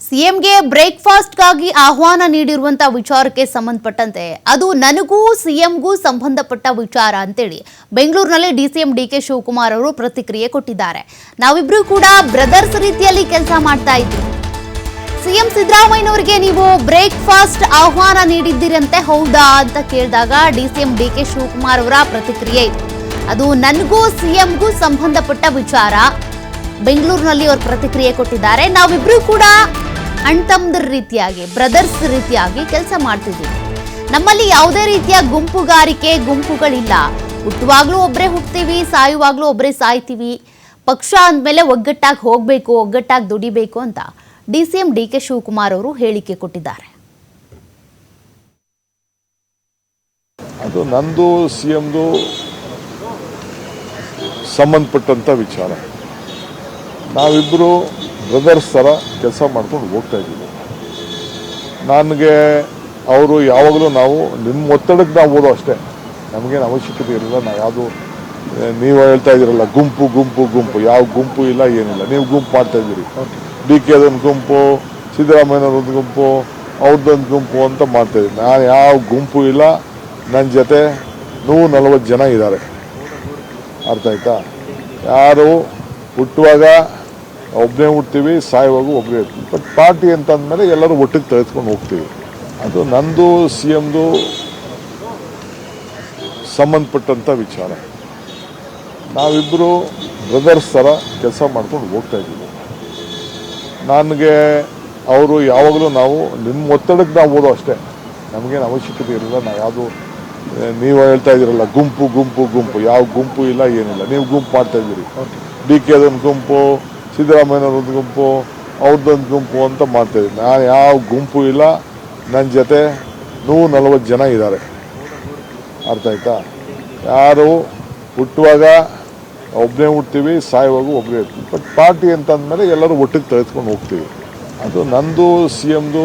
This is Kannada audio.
ಸಿಎಂಗೆ ಬ್ರೇಕ್ಫಾಸ್ಟ್ಗಾಗಿ ಆಹ್ವಾನ ನೀಡಿರುವಂತ ವಿಚಾರಕ್ಕೆ ಸಂಬಂಧಪಟ್ಟಂತೆ, ಅದು ನನಗೂ ಸಿಎಂಗೂ ಸಂಬಂಧಪಟ್ಟ ವಿಚಾರ ಅಂತೇಳಿ ಬೆಂಗಳೂರಿನಲ್ಲಿ ಡಿಸಿಎಂ ಡಿ ಕೆ ಶಿವಕುಮಾರ್ ಅವರು ಪ್ರತಿಕ್ರಿಯೆ ಕೊಟ್ಟಿದ್ದಾರೆ. ನಾವಿಬ್ರು ಕೂಡ ಬ್ರದರ್ಸ್ ರೀತಿಯಲ್ಲಿ ಕೆಲಸ ಮಾಡ್ತಾ ಇದ್ವಿ. ಸಿಎಂ ಸಿದ್ದರಾಮಯ್ಯನವರಿಗೆ ನೀವು ಬ್ರೇಕ್ಫಾಸ್ಟ್ ಆಹ್ವಾನ ನೀಡಿದ್ದೀರಂತೆ, ಹೌದಾ ಅಂತ ಕೇಳಿದಾಗ ಡಿಸಿಎಂ ಡಿ ಕೆ ಶಿವಕುಮಾರ್ ಅವರ ಪ್ರತಿಕ್ರಿಯೆ ಇತ್ತು ಅದು ನನಗೂ ಸಿಎಂಗೂ ಸಂಬಂಧಪಟ್ಟ ವಿಚಾರ. ಬೆಂಗಳೂರಿನಲ್ಲಿ ಅವರು ಪ್ರತಿಕ್ರಿಯೆ ಕೊಟ್ಟಿದ್ದಾರೆ. ನಾವಿಬ್ರು ಕೂಡ ಅಣ್ತಮ್ಮದ್ರ ರೀತಿಯಾಗಿ, ಬ್ರದರ್ಸ್ ರೀತಿಯಾಗಿ ಕೆಲಸ ಮಾಡ್ತಿದ್ದೀವಿ ನಮ್ಮಲ್ಲಿ ಯಾವುದೇ ರೀತಿಯ ಗುಂಪುಗಾರಿಕೆ, ಗುಂಪುಗಳಿಲ್ಲ. ಹುಟ್ಟುವಾಗ್ಲೂ ಒಬ್ಬರೇ ಹುಟ್ತೀವಿ, ಸಾಯುವಾಗ್ಲೂ ಒಬ್ಬರೇ ಸಾಯ್ತೀವಿ. ಪಕ್ಷ ಅಂದಮೇಲೆ ಒಗ್ಗಟ್ಟಾಗಿ ಹೋಗಬೇಕು, ಒಗ್ಗಟ್ಟಾಗಿ ದುಡಿಬೇಕು ಅಂತ D C M D K Shivakumar ಅವರು ಹೇಳಿಕೆ ಕೊಟ್ಟಿದ್ದಾರೆ. ಅದು ನಂದು, ಸಿ ಎಂದು ಸಂಬಂಧಪಟ್ಟಂಥ ವಿಚಾರ. ನಾವಿಬ್ಬರು ಬ್ರದರ್ಸ್ ಥರ ಕೆಲಸ ಮಾಡ್ಕೊಂಡು ಹೋಗ್ತಾ ಇದ್ದೀವಿ. ನನಗೆ ಅವರು ಯಾವಾಗಲೂ ನಾವು ನಿಮ್ಮ ಒತ್ತಡಕ್ಕೆ ನಾವು ಓದೋ ಅಷ್ಟೇ. ನಮಗೇನು ಅವಶ್ಯಕತೆ ಇರಲಿಲ್ಲ ನಾವು ಯಾವುದು ನೀವು ಹೇಳ್ತಾ ಇದ್ದೀರಲ್ಲ, ಗುಂಪು ಗುಂಪು ಗುಂಪು, ಯಾವ ಗುಂಪು ಇಲ್ಲ, ಏನಿಲ್ಲ. ನೀವು ಗುಂಪು ಮಾಡ್ತಾ ಇದ್ದೀರಿ. ಡಿ ಕೆ ಅದೊಂದು ಗುಂಪು ಸಿದ್ದರಾಮಯ್ಯನವ್ರದ್ದು ಗುಂಪು ಅವ್ರದ್ದೊಂದು ಗುಂಪು ಅಂತ ಮಾಡ್ತಾ ಇದ್ದೀನಿ ನಾನು ಯಾವ ಗುಂಪು ಇಲ್ಲ ನನ್ನ ಜೊತೆ ನೂರು ನಲವತ್ತು ಜನ ಇದ್ದಾರೆ ಅರ್ಥ ಆಯ್ತಾ? ಯಾರು ಹುಟ್ಟುವಾಗ ಒಬ್ಬನೇ ಹುಡ್ತೀವಿ ಸಾಯುವಾಗ ಒಬ್ಬರೇ ಇರ್ತೀವಿ ಬಟ್ ಪಾರ್ಟಿ ಅಂತ ಅಂದಮೇಲೆ ಎಲ್ಲರೂ ಒಟ್ಟಿಗೆ ತೆಗೆದುಕೊಂಡು ಹೋಗ್ತೀವಿ. ಅದು ನಂದು ಸಿ ಎಮ್ದು ಸಂಬಂಧಪಟ್ಟಂಥ ವಿಚಾರ. ನಾವಿಬ್ಬರು ಬ್ರದರ್ಸ್ ಥರ ಕೆಲಸ ಮಾಡ್ಕೊಂಡು ಹೋಗ್ತಾ ಇದ್ದೀವಿ. ನನಗೆ, ಅವರು ಯಾವಾಗಲೂ ನಾವು ನಿಮ್ಮ ಒತ್ತಡಕ್ಕೆ ನಾವು ಓದೋ ಅಷ್ಟೇ. ನಮಗೇನು ಅವಶ್ಯಕತೆ ಇರಲಿಲ್ಲ ನಾವು ಯಾವುದು ನೀವು ಹೇಳ್ತಾ ಇದ್ದೀರಲ್ಲ, ಗುಂಪು ಗುಂಪು ಗುಂಪು. ಯಾವ ಗುಂಪು ಇಲ್ಲ, ಏನಿಲ್ಲ. ನೀವು ಗುಂಪು ಮಾಡ್ತಾ ಇದ್ದೀರಿ. ಡಿ ಕೆ ಒಂದು ಗುಂಪು ಸಿದ್ದರಾಮಯ್ಯನವ್ರೊಂದು ಗುಂಪು, ಅವ್ರದ್ದೊಂದು ಗುಂಪು ಅಂತ ಮಾಡ್ತಾಯಿದ್ದೀನಿ ನಾನು ಯಾವ ಗುಂಪು ಇಲ್ಲ. ನನ್ನ ಜೊತೆ ನೂರ ನಲವತ್ತು ಜನ ಇದ್ದಾರೆ. ಅರ್ಥ ಆಯ್ತಾ? ಯಾರು ಹುಟ್ಟುವಾಗ ಒಬ್ಬನೇ ಹುಡ್ತೀವಿ ಸಾಯುವಾಗ ಒಬ್ಬನೇ ಇರ್ತೀವಿ ಬಟ್ ಪಾರ್ಟಿ ಅಂತ ಅಂದಮೇಲೆ ಎಲ್ಲರೂ ಒಟ್ಟಿಗೆ ತೆಗೆದುಕೊಂಡು ಹೋಗ್ತೀವಿ. ಅದು ನಂದು ಸಿ ಎಮ್ದು